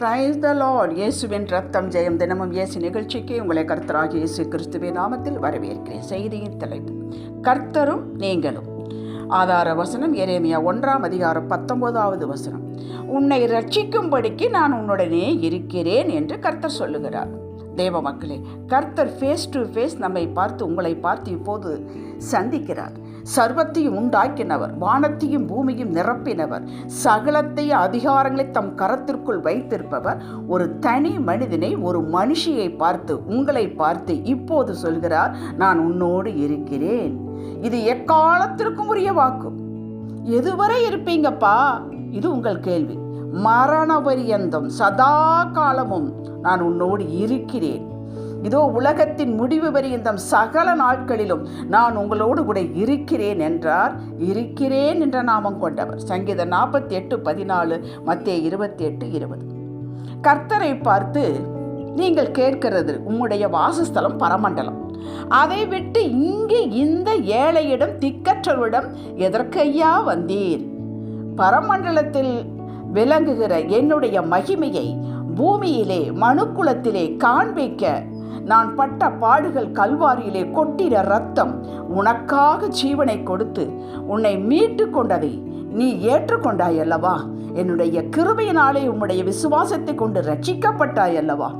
Praise the Lord இயேசுவின் ரத்தம் ஜெயம் தினமும் இயேசு நிகழ்ச்சிக்கு உங்களை கர்த்தராக இயேசு கிறிஸ்துவின் நாமத்தில் வரவேற்கிறேன். செய்தியின் தலைப்பு கர்த்தரும் நீங்களும். ஆதார வசனம் எரேமியா ஒன்றாம் அதிகாரம் பத்தொன்பதாவது வசனம். உன்னை ரட்சிக்கும்படிக்கு நான் உன்னுடனே இருக்கிறேன் என்று கர்த்தர் சொல்லுகிறார். தேவ மக்களே கர்த்தர் ஃபேஸ் டு ஃபேஸ் நம்மை பார்த்து உங்களை பார்த்து இப்போது சந்திக்கிறார். சர்வத்தையும் உண்டாக்கினவர் வானத்தையும் பூமியும் நிரப்பினவர். சகலத்தையும் அதிகாரங்களை தம் கரத்திற்குள் வைத்திருப்பவர். ஒரு தனி மனிதனை ஒரு மனுஷியை பார்த்து உங்களை பார்த்து இப்போது சொல்கிறார் நான் உன்னோடு இருக்கிறேன். இது எக்காலத்திற்கும் உரிய வாக்கு. எதுவரை இருப்பீங்கப்பா? இது உங்கள் கேள்வி. மரண பரியந்தம் சதா காலமும் நான் உன்னோடு இருக்கிறேன். இதோ உலகத்தின் முடிவு பரியந்தம் சகல நாட்களிலும் நான் உங்களோடு கூட இருக்கிறேன் என்றார். இருக்கிறேன் என்ற நாமம் கொண்டவர். சங்கீதம் நாற்பத்தி எட்டு பதினாலு மத்திய இருபத்தி எட்டு இருபது. கர்த்தரை பார்த்து நீங்கள் கேட்கிறது உம்முடைய வாசஸ்தலம் பரமண்டலம். அதை விட்டு இங்கே இந்த ஏழையிடம் திக்கற்றவரிடம் எதற்கையா வந்தீர்? பரமண்டலத்தில் விளங்குகிற என்னுடைய மகிமையை பூமியிலே மனுக்குலத்திலே காண்பிக்க நான் பட்ட பாடுகள் கல்வாரியிலே கொட்டிற ரத்தம் உனக்காக ஜீவனை கொடுத்து உன்னை மீட்டு கொண்டதை நீ ஏற்றுக்கொண்டாய் அல்லவா என்னுடைய கிருபையினாலே உம்முடைய விசுவாசத்தை கொண்டு ரட்சிக்கப்பட்டாய் அல்லவா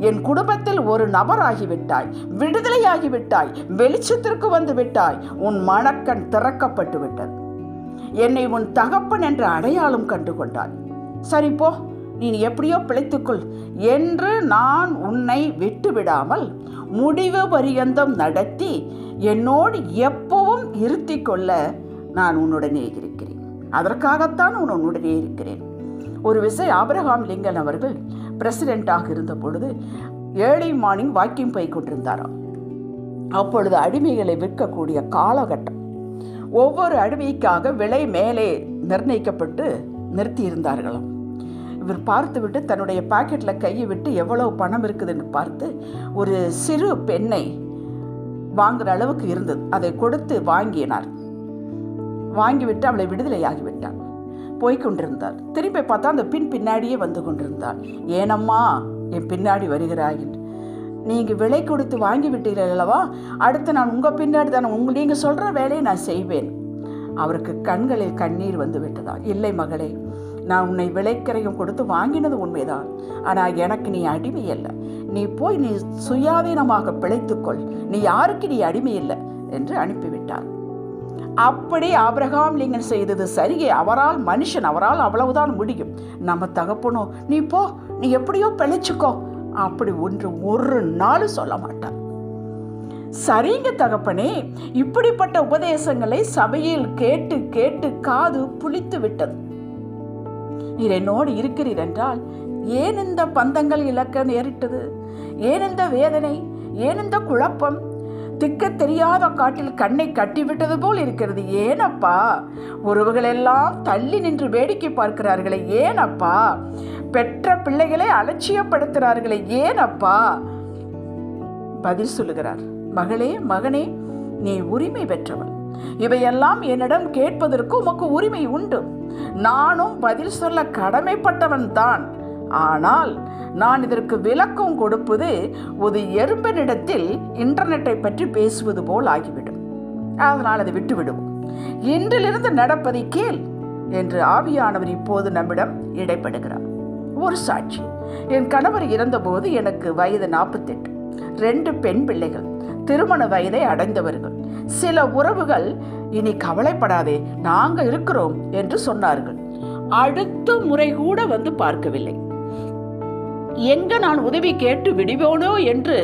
என் குடும்பத்தில் ஒரு நபராகிவிட்டாய் விடுதலையாகிவிட்டாய் வெளிச்சத்திற்கு வந்து விட்டாய் உன் மணக்கண் திறக்கப்பட்டு விட்டது என்னை உன் தகப்பன் என்ற அடையாளம் கண்டு கொண்டாய் சரி போ. நீ எப்படியோ பிழைத்துக்கொள் என்று நான் உன்னை விட்டு விடாமல் முடிவு பரியந்தம் நடத்தி என்னோடு எப்பவும் இருத்தி கொள்ள நான் உன்னுடனே இருக்கிறேன். அதற்காகத்தான் உன் உன்னுடனே இருக்கிறேன். ஒரு விசை ஆபிரகாம் லிங்கன் அவர்கள் பிரசிடெண்ட்டாக இருந்த பொழுது ஏழை மார்னிங் வாக்கிங் போய் கொண்டிருந்தாராம். அப்பொழுது அடிமைகளை விற்கக்கூடிய காலகட்டம். ஒவ்வொரு அடிமைக்காக விலை மேலே நிர்ணயிக்கப்பட்டு நிறுத்தியிருந்தார்களாம். பார்த்துவிட்டு தன்னுடைய பாக்கெட்டில் கையை விட்டு எவ்வளவு பணம் இருக்குதுன்னு பார்த்து ஒரு சிறு பெண்ணை வாங்குற அளவுக்கு இருந்தது. அதை கொடுத்து வாங்கினார். வாங்கிவிட்டு அவளை விடுதலையாகிவிட்டார் போய்கொண்டிருந்தார் திரும்பி பார்த்தா அந்த பின் பின்னாடியே வந்து கொண்டிருந்தாள். ஏனம்மா என் பின்னாடி வருகிறாய் நீங்கள் விலை கொடுத்து வாங்கி விட்டீர்கள் அல்லவா? அடுத்து நான் உங்கள் பின்னாடி தானே உங்க நீங்கள் சொல்கிற வேலையை நான் செய்வேன். அவருக்கு கண்களில் கண்ணீர் வந்து விட்டதா? இல்லை மகளே நான் உன்னை விலைக்கரையும் கொடுத்து வாங்கினது உண்மைதான். ஆனால் எனக்கு நீ அடிமை அல்ல. நீ போய் நீ சுயாதீனமாக பிழைத்துக்கொள். நீ யாருக்கு நீ அடிமை இல்லை? என்று அனுப்பிவிட்டார். அப்படி ஆபிரகாம் லிங்கன் செய்தது சரியே. அவரால் மனுஷன் அவரால் அவ்வளவுதான் முடியும். நம்ம தகப்பனோ நீ போ நீ எப்படியோ பிழைச்சிக்கோ. அப்படி ஒன்று ஒரு நாள் சொல்ல மாட்டார். சரிங்க தகப்பனே இப்படிப்பட்ட உபதேசங்களை சபையில் கேட்டு கேட்டு காது புளித்து விட்டது. நீர் என்னோடு இருக்கிறீர் என்றால் ஏன் இந்த பந்தங்கள் இழக்க நேரிட்டது? ஏன் இந்த வேதனை? ஏன் இந்த குழப்பம்? திக்க தெரியாத காட்டில் கண்ணை கட்டிவிட்டது போல் இருக்கிறது. ஏனப்பா உறவுகளெல்லாம் தள்ளி நின்று வேடிக்கை பார்க்கிறார்களே. ஏனப்பா பெற்ற பிள்ளைகளை அலட்சியப்படுத்துகிறார்களே. ஏனப்பா பதில் சொல்லுகிறார். மகளே மகனே நீ உரிமை பெற்றவன். இவையெல்லாம் என்னிடம் கேட்பதற்கு உமக்கு உரிமை உண்டு. நானும் பதில் சொல்ல கடமைப்பட்டவன் தான். ஆனால் நான் இதற்கு விளக்கம் கொடுப்பது ஒரு எறும்பனிடத்தில் இன்டர்நெட்டை பற்றி பேசுவது போல் ஆகிவிடும். அதனால் அதை விட்டுவிடுவோம். இன்றிலிருந்து நடப்பதை கேள் என்று ஆவியானவர் இப்போது நம்மிடம் இடைப்படுகிறார். ஒரு சாட்சி. என் கணவர் இறந்தபோது எனக்கு வயது நாற்பத்தெட்டு. ரெண்டு பெண் பிள்ளைகள். திருமண வயதை அடைந்தவர்கள். சில உறவுகள் இனி கவலைப்படாதே நாங்கள் இருக்கிறோம் என்று சொன்னார்கள். அடுத்த முறை கூட வந்து பார்க்கவில்லை. எங்க நான் உதவி கேட்டு விடுவோனோ என்று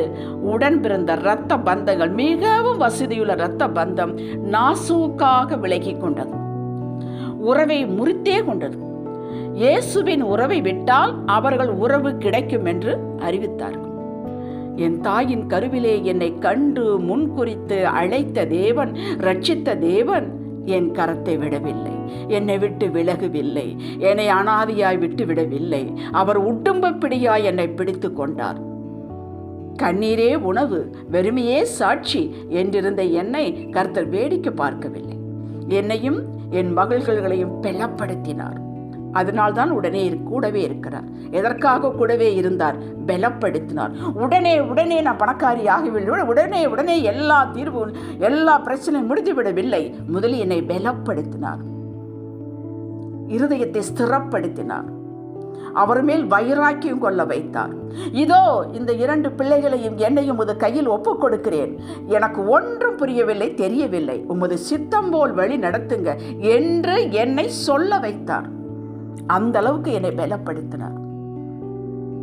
உடன் பிறந்த இரத்த பந்தங்கள் மிகவும் வசதியுள்ள இரத்த பந்தம் நாசூக்காக விலகி கொண்டது. உறவை முறித்தே கொண்டது. இயேசுவின் உறவை விட்டால் அவர்கள் உறவு கிடைக்கும் என்று அறிவித்தார்கள். என் தாயின் கருவிலே என்னை கண்டு முன்குறித்து அழைத்த தேவன் ரட்சித்த தேவன் என் கரத்தை விடவில்லை. என்னை விட்டு விலகவில்லை. என்னை அனாதியாய் விட்டு விடவில்லை. அவர் உட்டும்ப பிடியாய் என்னை பிடித்து கொண்டார். கண்ணீரே உணவு வெறுமையே சாட்சி என்றிருந்த என்னை கர்த்தர் வேடிக்கை பார்க்கவில்லை. என்னையும் என் மகள்களையும் பெலப்படுத்தினார். அதனால்தான் உடனே கூடவே இருக்கிறார். எதற்காக கூடவே இருந்தார்? பலப்படுத்தினார். உடனே உடனே நான் பணக்காரி ஆகவில்லை உடனே உடனே எல்லா தீர்வு எல்லா பிரச்சனையும் முடிந்துவிடவில்லை முதலில் என்னை பலப்படுத்தினார். இருதயத்தை ஸ்திரப்படுத்தினார். அவர் மேல் வைராக்கியம் கொள்ள வைத்தார். இதோ இந்த இரண்டு பிள்ளைகளையும் என்னையும் உமது கையில் ஒப்புக் கொடுக்கிறேன். எனக்கு ஒன்றும் புரியவில்லை தெரியவில்லை. உமது சித்தம் போல் வழி நடத்துங்க என்று என்னை சொல்ல வைத்தார். அந்த அளவுக்கு என்னை பலப்படுத்தினார்.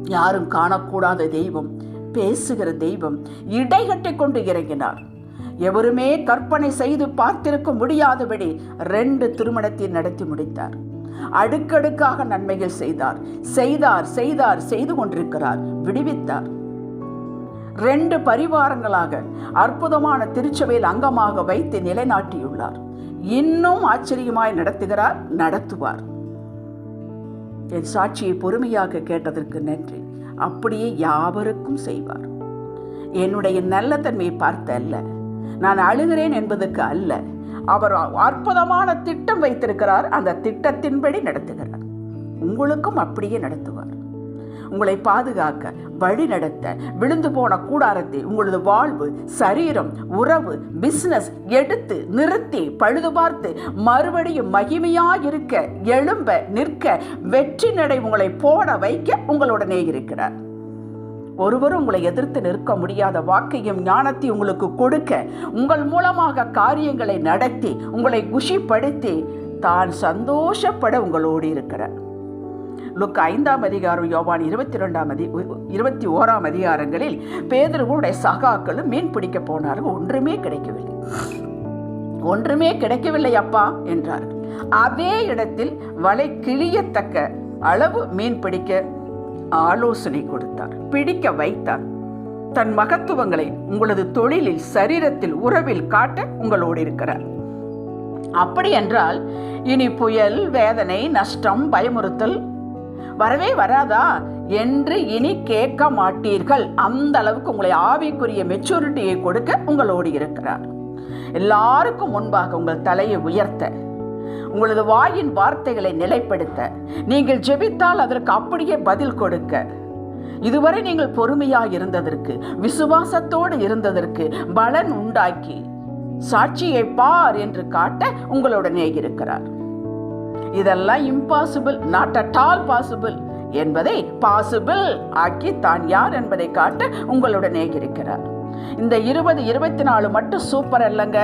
யாரும் காணக்கூடாத தெய்வம் பேசுகிற தெய்வம் இடைகட்டை கொண்டு இறங்கினார். எவருமே கற்பனை செய்து பார்த்திருக்க முடியாதபடி ரெண்டு திருமணத்தை நடத்தி முடித்தார். அடுக்கடுக்காக நன்மைகள் செய்தார். செய்தார் செய்தார் செய்து கொண்டிருக்கிறார். விடுவித்தார். ரெண்டு பரிவாரங்களாக அற்புதமான திருச்சபையில் அங்கமாக வைத்து நிலைநாட்டியுள்ளார். இன்னும் ஆச்சரியமாய் நடத்துகிறார் நடத்துவார். என் சாட்சியை பொறுமையாக கேட்டதற்கு நன்றி. அப்படியே யாவருக்கும் செய்வார். என்னுடைய நல்ல தன்மையை பார்த்த அல்ல. நான் அழுகிறேன் என்பதற்கு அல்ல. அவர் அற்புதமான திட்டம் வைத்திருக்கிறார். அந்த திட்டத்தின்படி நடத்துகிறார். உங்களுக்கும் அப்படியே நடத்துவார். உங்களை பாதுகாக்க வழி நடத்த விழுந்து போன கூடாரத்தை உங்களது வாழ்வு சரீரம் உறவு பிசினஸ் எடுத்து நிறுத்தி பழுது பார்த்து மறுபடியும் மகிமையாயிருக்க எழும்ப நிற்க வெற்றி நடை உங்களை போட வைக்க உங்களுடனே இருக்கிறார். ஒருவரும் உங்களை எதிர்த்து நிற்க முடியாத வாக்கையும் ஞானத்தையும் உங்களுக்கு கொடுக்க உங்கள் மூலமாக காரியங்களை நடத்தி உங்களை குஷிப்படுத்தி தான் சந்தோஷப்பட உங்களோடு இருக்கிறார். லுக் ஐந்தாம் அதிகாரம் யோவான் இருபத்தி ரெண்டாம் அதி இருபத்தி ஓராம் அதிகாரங்களில் பேதர்களுடைய சகாக்களும் மீன் பிடிக்க போனார்கள். ஒன்றுமே கிடைக்கவில்லை. ஒன்றுமே கிடைக்கவில்லை அப்பா என்றார்கள் அதே இடத்தில் வலை கிழியத்தக்க அளவு மீன் பிடிக்க ஆலோசனை கொடுத்தார். பிடிக்க வைத்தார். தன் மகத்துவங்களை உங்களது தொழிலில் சரீரத்தில் உறவில் காட்ட உங்களோடு இருக்கிறார். அப்படி என்றால் இனி புயல் வேதனை நஷ்டம் பயமுறுத்தல் வரவே வராதா என்று இனி கேட்க மாட்டீர்கள். அந்த அளவுக்கு உங்களை ஆவிக்குரிய மெச்சூரிட்டியை கொடுக்க உங்களோடு இருக்கிறார். எல்லாருக்கும் முன்பாக உங்கள் தலையை உயர்த்த உங்களது வாயின் வார்த்தைகளை நிலைப்படுத்த நீங்கள் ஜெபித்தால் அதற்கு அப்படியே பதில் கொடுக்க. இதுவரை நீங்கள் பொறுமையாக இருந்ததற்கு விசுவாசத்தோடு இருந்ததற்கு பலன் உண்டாக்கி சாட்சியை பார் என்று காட்ட உங்களுடனே இருக்கிறார். இதெல்லாம் impossible not at all possible என்பதை பாசிபிள் ஆக்கி தான் யார் என்பதை காட்ட உங்களுடனே இருக்கிறார். இந்த இருபது இருபத்தி நாலு மட்டும் சூப்பர் அல்லங்க.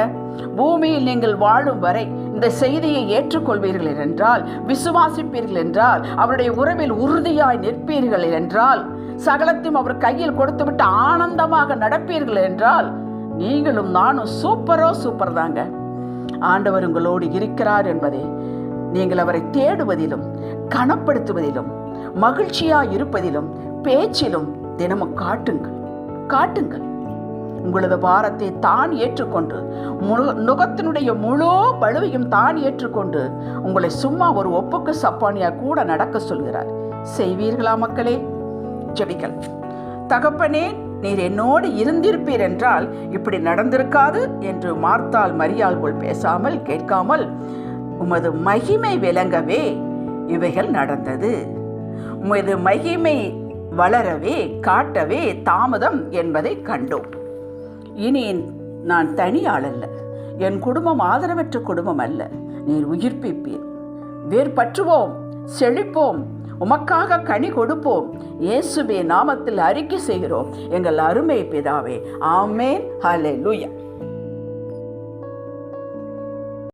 பூமியில் நீங்கள் வாழும் வரை இந்த செய்தியை ஏற்றுக்கொள்வீர்கள் என்றால் விசுவாசிப்பீர்கள் என்றால் அவருடைய உறவில் உறுதியாய் நிற்பீர்கள் என்றால் சகலத்தையும் அவர் கையில் கொடுத்துவிட்டு ஆனந்தமாக நடப்பீர்கள் என்றால் நீங்களும் நானும் சூப்பரோ சூப்பர் தாங்க. ஆண்டவர் உங்களோடு இருக்கிறார் என்பதை நீங்கள் அவரை தேடுவதிலும் கனப்படுத்துவதிலும் மகிழ்ச்சியா இருப்பதிலும் பேச்சிலும் தினமும் காட்டுங்கள் காட்டுங்கள். உங்களது பாரத்தை தான் ஏற்றுக்கொண்டு முழு நுகத்தினுடைய முழு பழுவையும் தான் ஏற்றுக்கொண்டு உங்களை சும்மா ஒரு ஒப்புக்கு சப்பானியா கூட நடக்க சொல்கிறார். செய்வீர்களா மக்களே? ஜெபிக்கல். தகப்பனே நீர் என்னோடு இருந்திருப்பீர் என்றால் இப்படி நடந்திருக்காது என்று மார்த்தால் மரியாள் போல் பேசாமல் கேட்காமல் உமது மகிமை விளங்கவே இவைகள் நடந்தது. உமது மகிமை வளரவே காட்டவே தாமதம் என்பதை கண்டோம். இனி நான் தனி அல்ல. என் குடும்பம் ஆதரவற்ற குடும்பம் அல்ல. நீர் உயிர்ப்பிப்பீர். வேர் பற்றுவோம் செழிப்போம் உமக்காக கனி கொடுப்போம். இயேசுவே நாமத்தில் அறிக்கை செய்கிறோம். எங்கள் அருமை பிதாவே ஆமேன். ஹலே